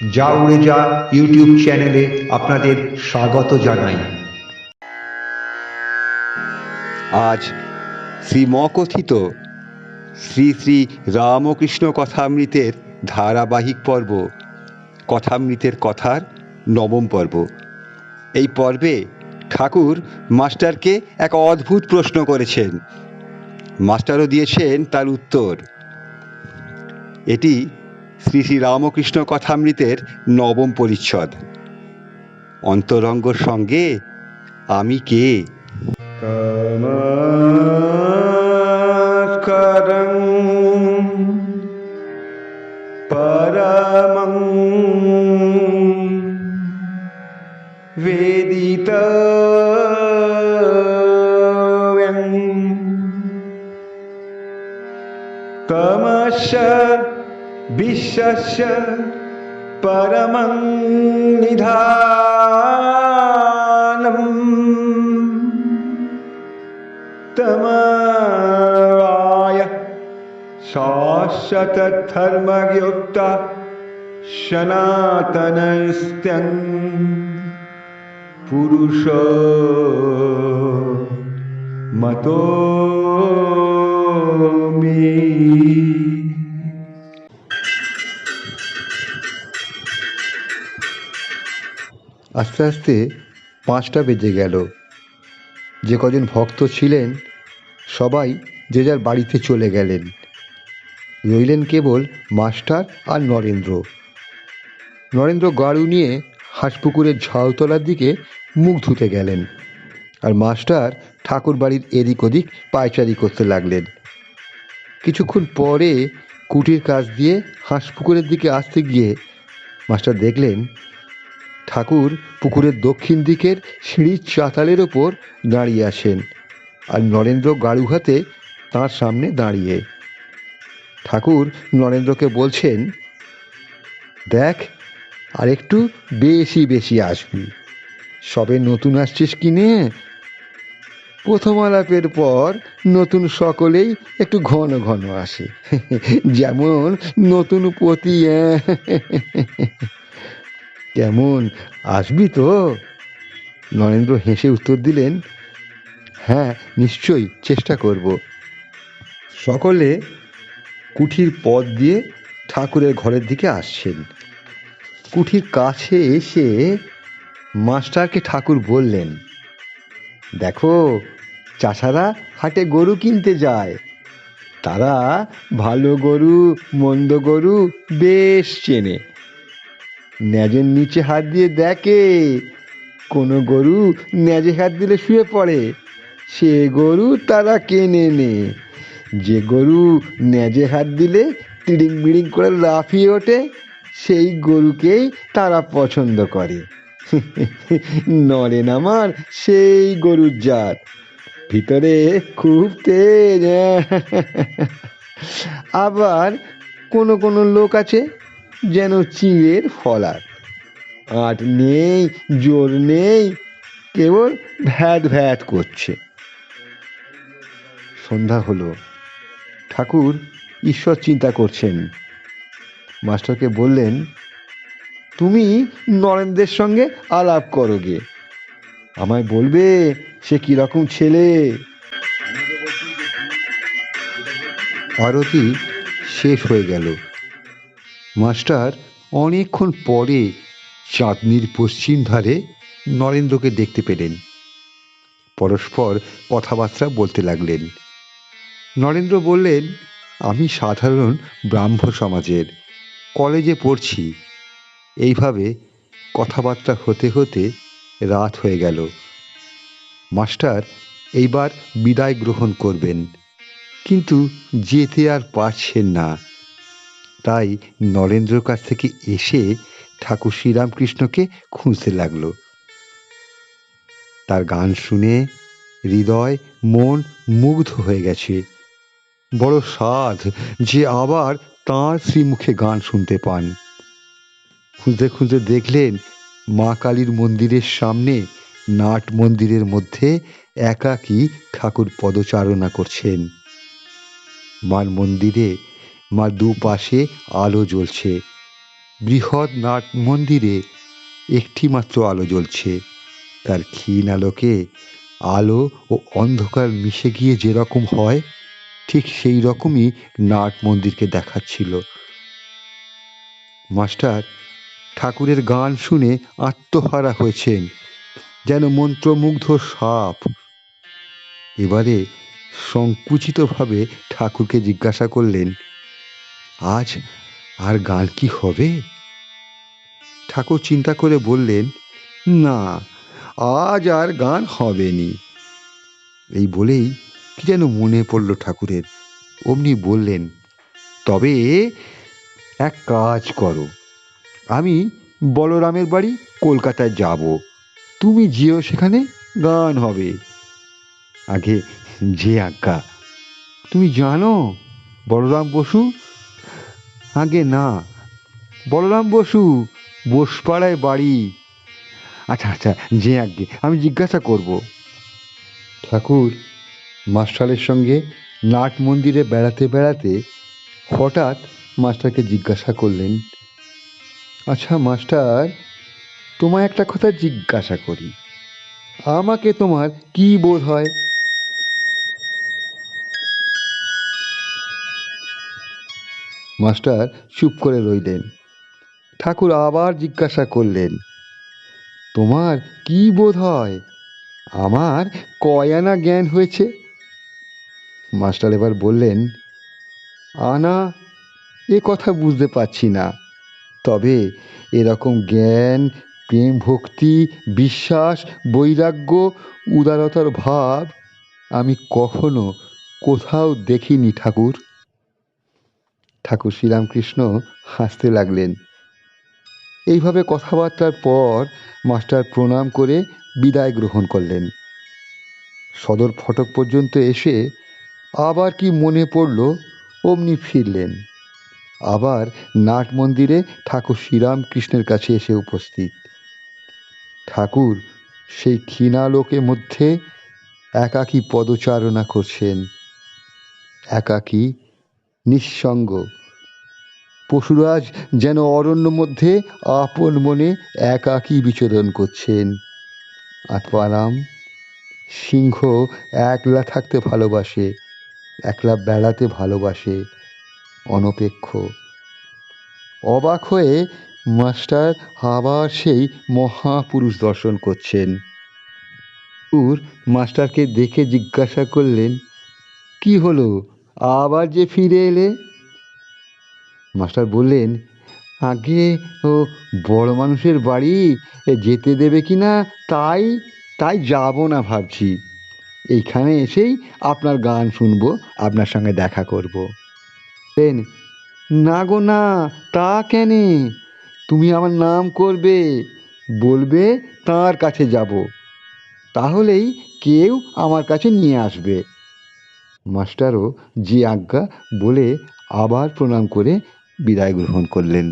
যা উড়ে যা ইউটিউব চ্যানেলে আপনাদের স্বাগত জানাই। আজ শ্রীমকথিত শ্রী শ্রী রামকৃষ্ণ কথামৃতের ধারাবাহিক পর্ব, কথামৃতের কথার নবম পর্ব। এই পর্বে ঠাকুর মাস্টারকে এক অদ্ভুত প্রশ্ন করেছেন। মাস্টারও দিয়েছেন তার উত্তর। এটি শ্রী শ্রী রামকৃষ্ণ কথামৃতের নবম পরিচ্ছদ অন্তরঙ্গর সঙ্গে আমি কে तमस्करं परमं वेदितव्यम् तमश्च परमं निधानम् तमवाय शाश्वतधर्मयुक्ता मतो मे আস্তে আস্তে পাঁচটা বেজে গেল। যে কজন ভক্ত ছিলেন, সবাই যে যার বাড়িতে চলে গেলেন। রইলেন কেবল মাস্টার আর নরেন্দ্র। নরেন্দ্র গাড়ু নিয়ে হাঁসপুকুরের ঝাউতলার দিকে মুখ ধুতে গেলেন আর মাস্টার ঠাকুর বাড়ির এদিক ওদিক পায়চারি করতে লাগলেন। কিছুক্ষণ পরে কুটির কাজ দিয়ে হাঁসপুকুরের দিকে আসতে গিয়ে মাস্টার দেখলেন ঠাকুর পুকুরের দক্ষিণ দিকের সিঁড়ির চাতালের ওপর দাঁড়িয়ে আসেন আর নরেন্দ্র গাড়ু হাতে তাঁর সামনে দাঁড়িয়ে। ঠাকুর নরেন্দ্রকে বলছেন, দেখ, আর একটু বেশি বেশি আসবি। সবে নতুন আসছিস কিনে প্রথম আলাপের পর নতুন সকলেই একটু ঘন ঘন আসে। যেমন নতুন পতি অ্যাঁ। কেমন আসবি তো? নরেন্দ্র হেসে উত্তর দিলেন হ্যাঁ নিশ্চয়ই চেষ্টা করব। সকলে কুঠির পথ দিয়ে ঠাকুরের ঘরের দিকে আসছেন। কুঠির কাছে এসে মাস্টারকে ঠাকুর বললেন, দেখো, চাষারা হাটে গরু কিনতে যায়। তারা ভালো গরু, মন্দ গরু বেশ চেনে। ন্যাজের নিচে হাত দিয়ে দেখে। কোনো গরু ন্যাজে হাত দিলে শুয়ে পড়ে। সে গরু তারা কেনে নে। যে গরু ন্যাজে হাত দিলে তিড়িং বিড়িং করে লাফিয়ে ওঠে, সেই গরুকেই তারা পছন্দ করে। নরেন আমার, সেই গরুর জাত। ভিতরে খুব তেজ। আবার কোনো কোনো লোক আছে যেন চিড়ের ফলার আট নেই, জোর নেই, কেবল ভ্যাত ভ্যাত করছে। সন্ধ্যা হলো। ঠাকুর ঈশ্বর চিন্তা করছেন। মাস্টারকে বললেন, তুমি নরেন্দ্রের সঙ্গে আলাপ করো গে। আমায় বলবে সে কীরকম ছেলে। আরতি শেষ হয়ে গেল। মাস্টার অনেকক্ষণ পরে চাঁদনির পশ্চিম ধারে নরেন্দ্রকে দেখতে পেলেন। পরস্পর কথাবার্তা বলতে লাগলেন। নরেন্দ্র বললেন, আমি সাধারণ ব্রাহ্ম সমাজের, কলেজে পড়ছি। এইভাবে কথাবার্তা হতে হতে রাত হয়ে গেল। মাস্টার এইবার বিদায় গ্রহণ করবেন। কিন্তু যেতে আর পারছেন না। তাই নরেন্দ্রর কাছ থেকে এসে ঠাকুর শ্রীরামকৃষ্ণকে খুঁজতে লাগল। তার গান শুনে হৃদয়, মন মুগ্ধ হয়ে গেছে। বড় সাধ যে আবার তাঁর শ্রীমুখে গান শুনতে পান। খুঁজতে খুঁজতে দেখলেন মা কালীর মন্দিরের সামনে, নাট মন্দিরের মধ্যে একাকী ঠাকুর পদচারণা করছেন। মার মন্দিরে মার দুপাশে আলো জ্বলছে। বৃহৎ নাট মন্দিরে একটি মাত্র আলো জ্বলছে। তার ক্ষীণ আলোকে আলো ও অন্ধকার মিশে গিয়ে যেরকম হয়, ঠিক সেই রকমই নাট মন্দিরকে দেখাচ্ছিল। মাস্টার ঠাকুরের গান শুনে আত্মহারা হয়েছেন, যেন মন্ত্রমুগ্ধ সাপ। এবারে সংকুচিতভাবে ঠাকুরকে জিজ্ঞাসা করলেন আজ আর গান কি হবে? ঠাকুর চিন্তা করে বললেন, না, আজ আর গান হবেনি। এই বলেই কি যেন মনে পড়ল ঠাকুরের। অমনি বললেন, তবে এক কাজ করো। আমি বলরামের বাড়ি কলকাতায় যাব। তুমি যেও সেখানে, গান হবে। আগে যে আজ্ঞা। তুমি জানো, বলরাম বসু আগে না। বলরাম বসু বোসপাড়ায় বাড়ি। আচ্ছা আচ্ছা যে আগে, আমি জিজ্ঞাসা করব। ঠাকুর, মাস্টারের সঙ্গে নাট মন্দিরে বেড়াতে বেড়াতে হঠাৎ মাস্টারকে জিজ্ঞাসা করলেন আচ্ছা মাস্টার, তোমায় একটা কথা জিজ্ঞাসা করি। আমাকে তোমার কি বোধ হয়? মাস্টার চুপ করে রইলেন। ঠাকুর আবার জিজ্ঞাসা করলেন, তোমার কি বোধ হয়, আমার কয়ানা জ্ঞান হয়েছে? মাস্টার এবার বললেন, আনা, এ কথা বুঝতে পারছি না। তবে এরকম জ্ঞান, প্রেম ভক্তি, বিশ্বাস, বৈরাগ্য, উদারতার ভাব আমি কখনো কোথাও দেখিনি ঠাকুর। ঠাকুর শ্রীরামকৃষ্ণ হাসতে লাগলেন। এইভাবে কথাবার্তার পর মাস্টার প্রণাম করে বিদায় গ্রহণ করলেন। সদর ফটক পর্যন্ত এসে আবার কি মনে পড়ল, অমনি ফিরলেন। আবার নাট মন্দিরে ঠাকুর শ্রীরামকৃষ্ণের কাছে এসে উপস্থিত। ঠাকুর সেই ক্ষীণালোকে মধ্যে একাকী পদচারণা করছেন। একাকী, নিঃসঙ্গ পশুরাজ যেন অরণ্য মধ্যে আপন মনে একাকী বিচরণ করছেন। আত্মারাম, সিংহ একলা থাকতে ভালোবাসে, একলা বেড়াতে ভালোবাসে, অনপেক্ষ। অবাক হয়ে মাস্টার আবার সেই মহাপুরুষ দর্শন করছেন। উর মাস্টারকে দেখে জিজ্ঞাসা করলেন, কি হলো? আবার যে ফিরে এলে? মাস্টার বললেন, আগে ও বড় মানুষের বাড়ি যেতে দেবে কি না তাই তাই যাব না ভাবছি। এইখানে এসেই আপনার গান শুনব, আপনার সঙ্গে দেখা করব। না গো না, তা কেনে? তুমি আমার নাম করবে, বলবে তার কাছে যাব। তাহলেই কেউ আমার কাছে নিয়ে আসবে। মাস্টারও যে আজ্ঞা বলে আবার প্রণাম করে বিদায় গ্রহণ করলেন।